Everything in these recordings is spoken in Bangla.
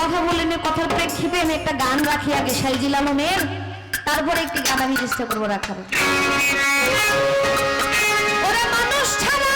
কথা বললেন কথার প্রেক্ষিতে আমি একটা গান রাখি আগে সাইজিল আলমের তারপরে একটি গান আমি চেষ্টা করব রাখার। ওরা মানুষ ছাড়া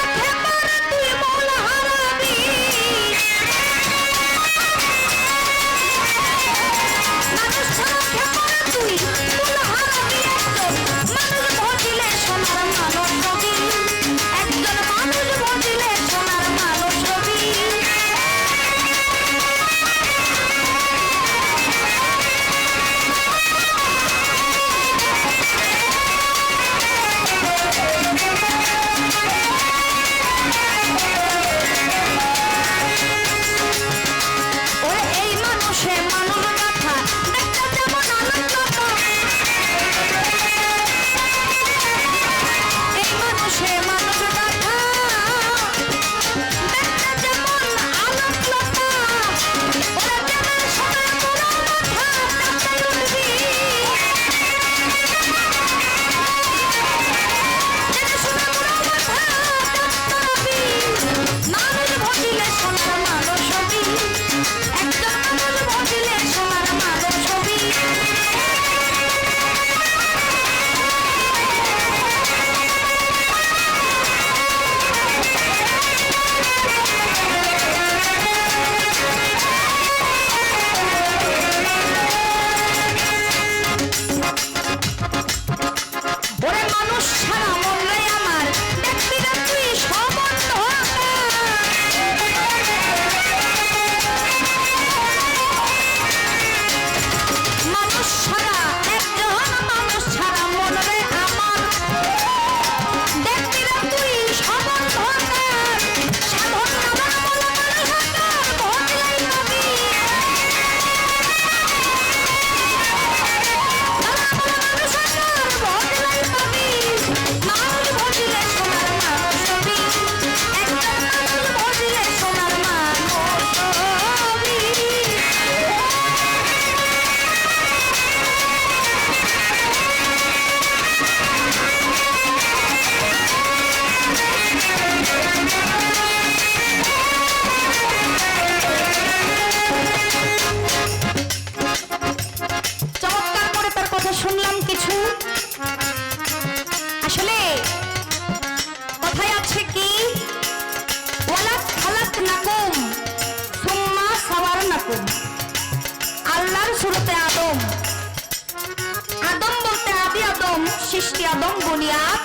সৃষ্টি আদম বুনিয়াদ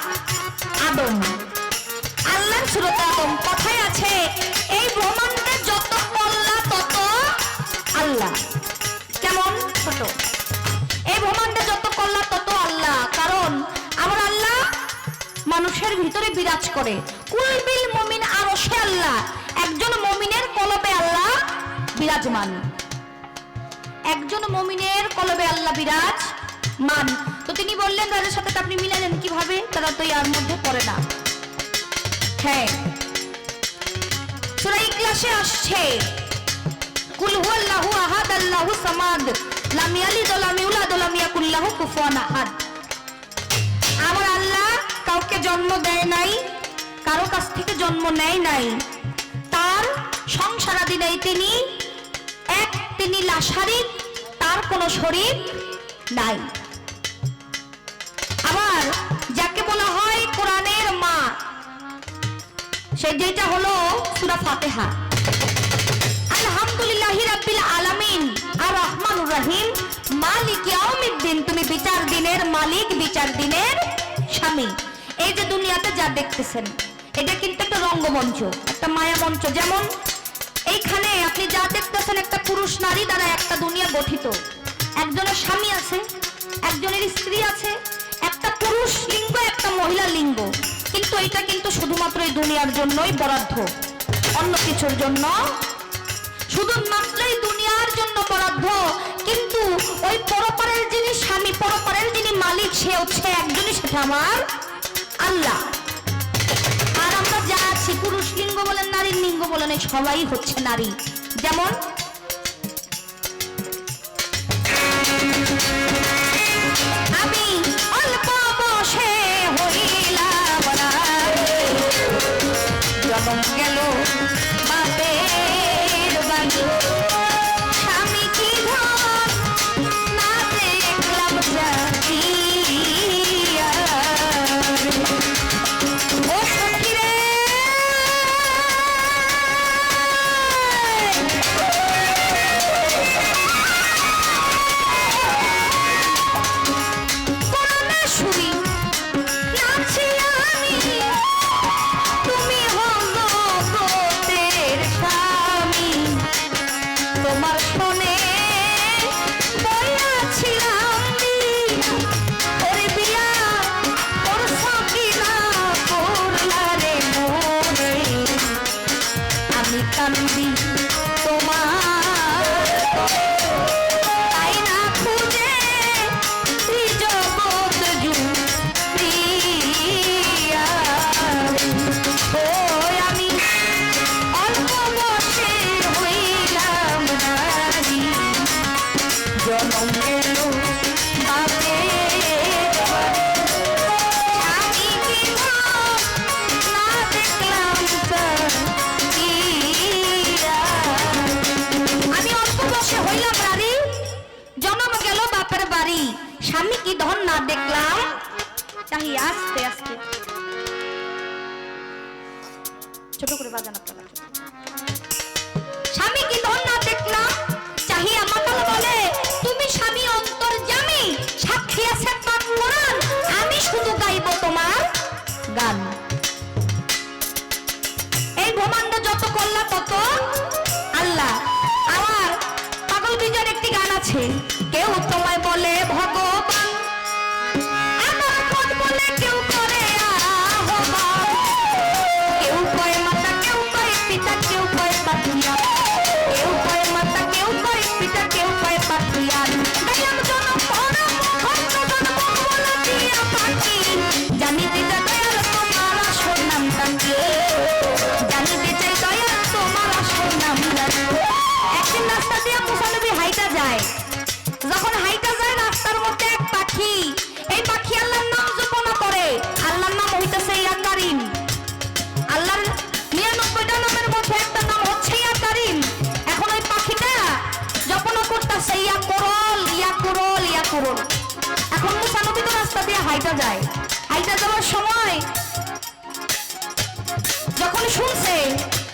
আদম। আল্লাহর সুরতে আদম, কথায় আছে, এই ব্রহ্মাণ্ডে যত কল্লা, তত আল্লাহ। কেমন? ছোট। এই ব্রহ্মাণ্ডে যত কল্লা, তত আল্লাহ। কারণ আমার আল্লাহ মানুষের ভিতরে বিরাজ করে। কুলবিল মমিন আরও সে আল্লাহ। একজন মমিনের কলবে আল্লাহ বিরাজমান। একজন মমিনের কলবে আল্লাহ বিরাজ মান তিনি বললেন, তাদের সাথে আপনি মিলালেন কীভাবে? তারা তো আর মধ্যে পড়ে না। হ্যাঁ। সুরাই ক্লাসে আসছে। কুল হুয়াল্লাহু আহাদ, আল্লাহু সামাদ। লাম ইয়ালিদ ওয়া লাম ইউলাদ ওয়া লাম ইয়াকুল লাহু কুফুয়ান আহাদ। আমার আল্লাহ কাউকে জন্ম দেয় নাই, কারও কাছ থেকে জন্ম নেয় নাই। তার সংসারাদি নেই তিনি, এক তিনি লাশারিক, তার কোনো শরীর নাই। আবার যাকে বলা হয় কোরআনের মা। সে যেটা হলো সূরা ফাতিহা। আলহামদুলিল্লাহ রাব্বিল আলামিন। আর রহমানুর রহিম। মালিক ইয়াউমিদ্দিন, তুমি বিচার দিনের মালিক, বিচার দিনের স্বামী। এই যে দুনিয়াতে যা দেখতেছেন, এটা কিন্তু একটা রঙ্গমঞ্চ, একটা মায়া মঞ্চ যেমন এইখানে আপনি যা দেখতেছেন, একটা পুরুষ নারী দ্বারা একটা দুনিয়া গঠিত। একজনের স্বামী আছে, একজনের স্ত্রী আছে একটা পুরুষ লিঙ্গ, একটা মহিলা লিঙ্গ। কিন্তু এটা কিন্তু শুধুমাত্র এই দুনিয়ার জন্যই বরাদ্দ। অন্য কিছুর জন্য শুধুমাত্রই দুনিয়ার জন্য বরাদ্দ। কিন্তু ওই পরপারের যিনি স্বামী, পরপারের যিনি মালিক, সে হচ্ছে একজনই, সেটা আমার আল্লাহ। আর আমরা যা আছি, পুরুষ লিঙ্গ বলেন, নারীর লিঙ্গ বলেন, এই সবাই হচ্ছে নারী। যেমন জনম ধন না দেখলাম। চাহি, আস্তে আস্তে। ছোট করে বাজান আপনারা। স্বামী কি ধন না দেখলাম? চাহিয়া মাতাল বলে, তুমি স্বামী অন্তর জামি, সাক্ষী আছে পাক কোরআন আমি শুধু গাইব তোমার গান। এই ব্রহ্মাণ্ড যত করলা তত আল্লাহ। আমার পাগল বিজয়ের একটি গান আছে, কেউ তোমায় মুসা রাস্তা দিয়ে হাইটা যায়। হাইটা যাওয়ার সময় যখন শুনছে,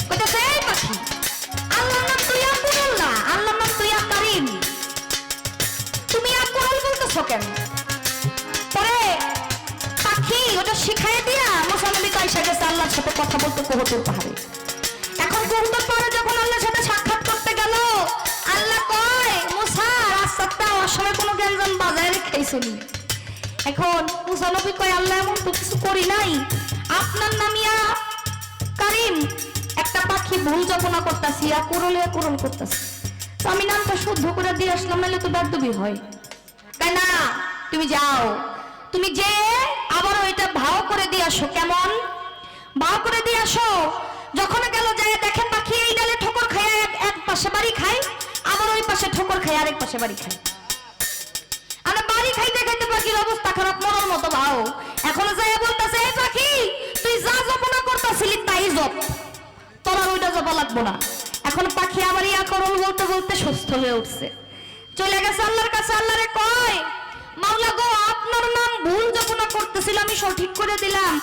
কইতেছে তুমি ইয়া করল বলতেছো পরে পাখি ওটা শিখাই দিয়া মুসানবী কাইসা গেছে, আল্লাহর সাথে কথা বলতে কোহতুর পাহাড়ে। এখন কোহতুর পাহাড়ে বাজায় এখন মুসানবী কয়, আল্লাহ এমন তো কিছু করি নাই। আপনার নামিয়া কারিম। একটা পাখি ভুল জপনা করতাছি আর কুরলে কুরল করতাছি। তো আমি নামটা শুদ্ধ করে দিয়ে আসলাম, নাহলে তো বেদবি হয়। তাই না? তুমি যাও। তুমি যে আবার ওইটা ভাও করে দিয়ে আসো, কেমন? ভাও করে দিয়ে আসো। যখন গেল যায়, দেখে পাখি এই ডালে ঠোকর খায় এক পাশে বাড়ি খায়, আবার ওই পাশে ঠোকর খায়, আরেক পাশে বাড়ি খায়। অবস্থা খারাপ, মরার মতো ভাও। এখন যায় বলতেছে, এই পাখি, তুই যা জপনা করতেছিলি তাই জপ। তোর আর ওইটা জপা লাগবো না। এখন পাখি আবার ইয়া করল বলতে বলতে সুস্থ হয়ে উঠছে। চলে গেছে আল্লাহর কাছে, আল্লাহরে কয়, মাওলা গো, আপনার নাম ভুল জপনা করতেছিল, আমি সঠিক করে দিলাম।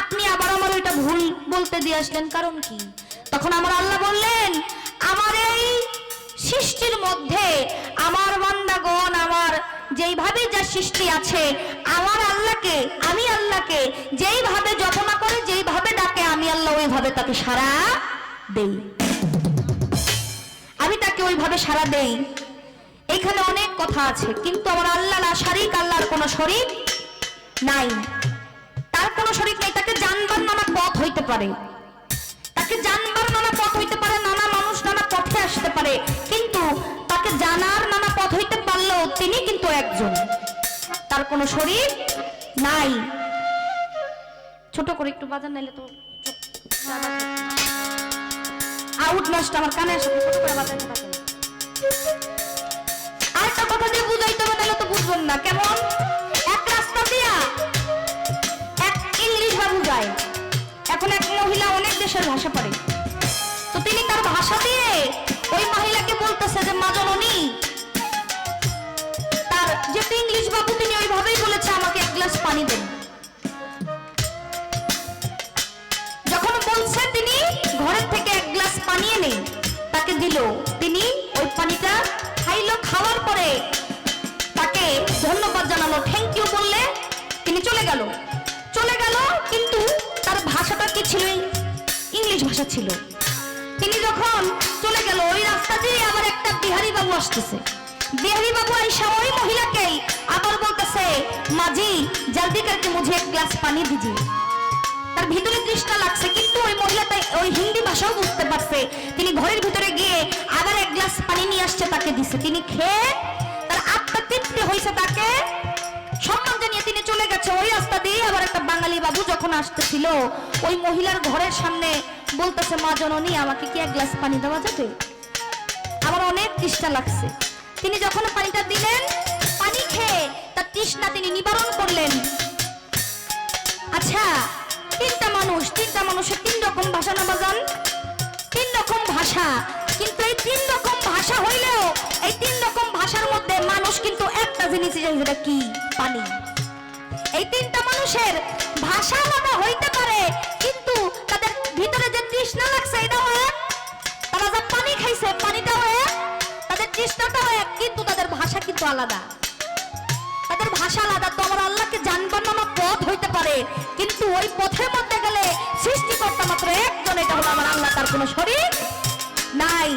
আপনি আবার আমার ওইটা ভুল বলতে দিয়ে আসলেন, কারণ কি? তখন আমার আল্লাহ বললেন, আমার এই সৃষ্টির মধ্যে আমার বান্দাগণ, আমার যেইভাবে যা সৃষ্টি আছে, আমার আল্লাহকে, আমি আল্লাহকে যেইভাবে জপনা করে, যেইভাবে ডাকে, আমি আল্লাহ ওইভাবে তাকে সারা দেই। আমি তাকে ওইভাবে সারা দেই। এখানে অনেক কথা আছে, কিন্তু আমার আল্লাহ না শারিক, আল্লাহর কোনো শরীর নাই। তার কোনো শরীর নেই, তাকে জানবার নানা পথ হইতে পারে। তাকে জানবার নানা পথ হইতে পারে নানা পথে আসতে পারে। কিন্তু তাকে জানার নানা পথ হইতে পারলেও তিনি কিন্তু একজন। তার কোনো শরীর নাই। ছোট করে একটু বাজার নাইলে তো আউট নষ্ট আমার কানে আসে, ছোট করে পারবেন আরেকটা কথা দিয়ে বুঝাইতে হবে নাহলে তো বুঝবেন না। কেমন? এক রাস্তা দিয়া এক ইংলিশ বাবু যায় এখন এক মহিলা অনেক দেশের ভাষা পারে। যে মা জননী তার যেহেতু ইংলিশ বাবু, তিনি ওইভাবেই বলেছে আমাকে এক গ্লাস পানি দেন। যখন বলছে তিনি ঘরের থেকে এক গ্লাস পানি এনে তাকে দিল, তিনি ওই পানিটা খাইলো, খাওয়ার পরে তাকে ধন্যবাদ জানালো থ্যাংক ইউ বললে তিনি চলে গেল। চলে গেল, কিন্তু তার ভাষাটা কি ছিল? ইংলিশ ভাষা ছিল। তিনি যখন চলে গেল, ওই রাস্তা দিয়ে আবার একটা বিহারি বাবু আসতেছে। বিহারি বাবু আইসা ওই মহিলাকেই আবার বলতেছে মাজি জলদি করকে মুঝে এক গ্লাস পানি দিজিए তা তার ভিতরে তৃষ্ণা লাগছে, কিন্তু ওই মহিলা তাই ওই হিন্দি ভাষাও বুঝতে পারছে। তিনি ঘরের ভিতরে গিয়ে আবার এক গ্লাস পানি নিয়ে আসছে, তাকে দিছে। তিনি খেয়ে তার আত্মা তৃপ্তি হয়েছে তাকে। সম্মান জানিয়ে তিনি চলে গেছে। ওই রাস্তা দিয়ে আবার একটা বাঙালি বাবু যখন আসতেছিল, ওই মহিলার ঘরের সামনে বলতেছে, মা জননী, আমাকে কি এক গ্লাস পানি দেওয়া যাবে? তৃষ্ণা লাগছে। তিনি যখন পানিটা দিলেন, পানি খেয়ে তার তৃষ্ণা তিনি নিবারণ করলেন। আচ্ছা তিনটা মানুষ, তিনটা মানুষের তিন রকম ভাষা না বাজান? তিন রকম ভাষা, কিন্তু এই তিন রকম ভাষা হইলেও এই তিন রকম ভাষার মধ্যে মানুষ কিন্তু একটা জিনিস যেটা কি? পানি। এই তিনটা মানুষের ভাষা আলাদা হইতে পারে, কিন্তু তাদের ভিতরে যে তৃষ্ণা লাগছে তাদের এক, কিন্তু তাদের ভাষা কিন্তু আলাদা। তাদের ভাষা আলাদা, তো আমার আল্লাহকে জানবার নামা পথ হইতে পারে। কিন্তু ওই পথের মধ্যে গেলে সৃষ্টিকর্তা মাত্র একজন, এটা হলো আমার আল্লাহ, তার কোনো শরীর নাই।